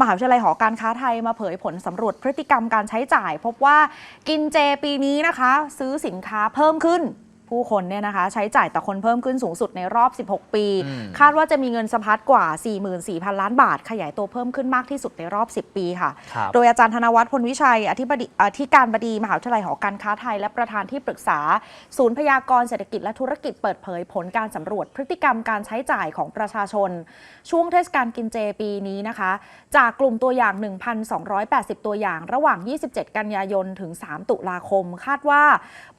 มหาวิทยาลัยหอการค้าไทยมาเผยผลสำรวจพฤติกรรมการใช้จ่าย พบว่ากินเจปีนี้นะคะ ซื้อสินค้าเพิ่มขึ้น ผู้คนเนี่ยนะคะใช้จ่ายต่อคนเพิ่มขึ้นสูงสุดในรอบ 16 ปีอืมคาดว่าจะมีเงินสะพัดกว่า 44,000 ล้านบาท ขยายตัวเพิ่มขึ้นมากที่สุดในรอบ 10 ปีค่ะครับโดยอาจารย์ธนวัฒน์พลวิชัยอธิบดีอธิการบดีมหาวิทยาลัยหอการค้าไทย และประธานที่ปรึกษา ศูนย์พยากรณ์เศรษฐกิจและธุรกิจเปิดเผยผลการสำรวจพฤติกรรมการใช้จ่ายของประชาชน ช่วงเทศกาลกินเจปีนี้นะคะ จากกลุ่มตัวอย่าง 1,280 ตัวอย่าง ระหว่าง 27 กันยายนถึง 3 ตุลาคม คาดว่า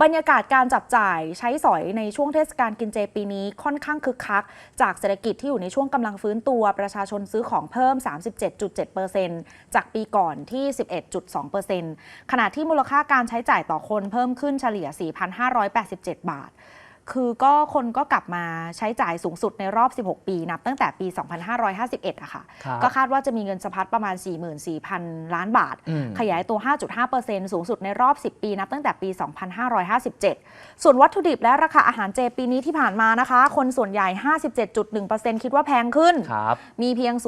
บรรยากาศการจับจ่ายใช้สอยในช่วงเทศกาลกินเจปีนี้ค่อนข้างคึกคัก จากเศรษฐกิจที่อยู่ในช่วงกำลังฟื้นตัวประชาชนซื้อของเพิ่ม 37.7%จากปีก่อนที่ 11.2%ขณะที่มูลค่าการใช้จ่ายต่อคนเพิ่มขึ้นเฉลี่ย 4,587 บาท คือก็คนก็กลับมาใช้จ่ายสูงสุดในรอบ 16 ปีนับตั้งแต่ปี 2551อะค่ะครับก็คาดว่าจะมีเงินสะพัดประมาณ 44,000 ล้านบาทอืมขยายตัว 5.5%สูงสุดในรอบ 10 ปีนับตั้งแต่ปี 2557 ส่วนวัตถุดิบและราคาอาหารเจปีนี้ที่ผ่านมานะคะ คนส่วนใหญ่ 57.1%คิดว่าแพงขึ้นครับมีเพียง 0.7%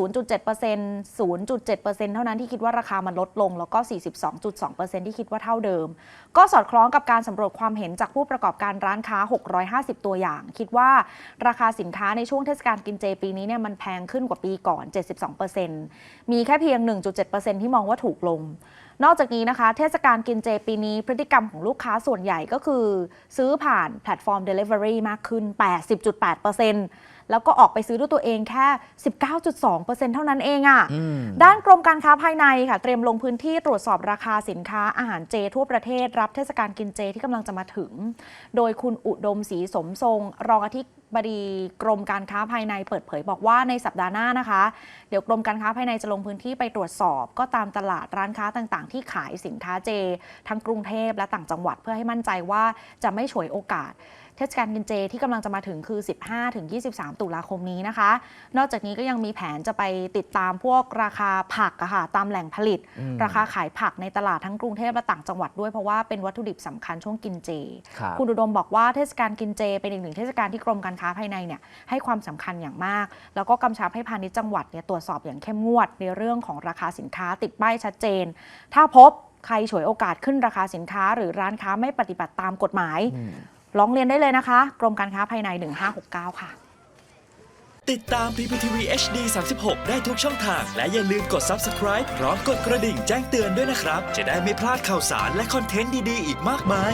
0.7%เท่านั้นที่คิดว่าราคามันลดลง แล้วก็ 42.2%ที่คิดว่าเท่าเดิม ก็สอดคล้องกับการสำรวจความเห็นจากผู้ประกอบการร้านค้า150 ตัวอย่าง คิดว่าราคาสินค้าในช่วงเทศกาลกินเจปีนี้เนี่ยมันแพงขึ้นกว่าปีก่อน 72%มีแค่เพียง 1.7%ที่มองว่าถูกลงนอกจากนี้นะคะ เทศกาลกินเจปีนี้พฤติกรรมของลูกค้าส่วนใหญ่ก็คือ ซื้อผ่านแพลตฟอร์ม Delivery มากขึ้น 80.8% แล้วก็ออกไปซื้อด้วยตัวเองแค่ 19.2%เท่านั้นเองอะ่ะอืมด้านกรมการค้าภายในค่ะ เตรียมลงพื้นที่ตรวจสอบราคาสินค้าอาหารเจทั่วประเทศรับเทศกาลกินเจที่กำลังจะมาถึง โดยคุณอุดมศรีสมทรงรองอธิ บดีกรมการค้าภายในเปิดเผยบอกว่าในสัปดาห์หน้านะคะ เดี๋ยวกรมการค้าภายในจะลงพื้นที่ไปตรวจสอบ ก็ตามตลาดร้านค้าต่างๆ ที่ขายสินค้าเจ ทั้งกรุงเทพและต่างจังหวัดเพื่อให้มั่นใจว่าจะไม่ฉวยโอกาสเทศกาลกินเจที่กำลังจะมาถึงคือ 15-23 ตุลาคมนี้นะคะ นอกจากนี้ก็ยังมีแผนจะไปติดตามพวกราคาผักอะค่ะตามแหล่งผลิตอืมราคาขายผักในตลาดทั้งกรุงเทพและต่างจังหวัดด้วยเพราะว่าเป็นวัตถุดิบสำคัญช่วงกินเจครับคุณอุดมบอกว่าเทศกาลกินเจเป็นอีกหนึ่งเทศกาลที่กรมการค้าภายในเนี่ยให้ความสำคัญอย่างมาก แล้วก็กำชับให้พาณิชย์จังหวัดเนี่ยตรวจสอบอย่างเข้มงวดในเรื่องของราคาสินค้าติดป้ายชัดเจน ถ้าพบใครฉวยโอกาสขึ้นราคาสินค้า หรือร้านค้าไม่ปฏิบัติตามกฎหมายอืมร้องเรียนได้เลยนะคะ กรมการค้าภายใน 1569 ค่ะ ติดตาม PPTV HD 36 ได้ทุกช่องทาง และอย่าลืมกด subscribe พร้อมกดกระดิ่งแจ้งเตือนด้วยนะครับ จะได้ไม่พลาดข่าวสารและคอนเทนต์ดี ๆ อีกมากมาย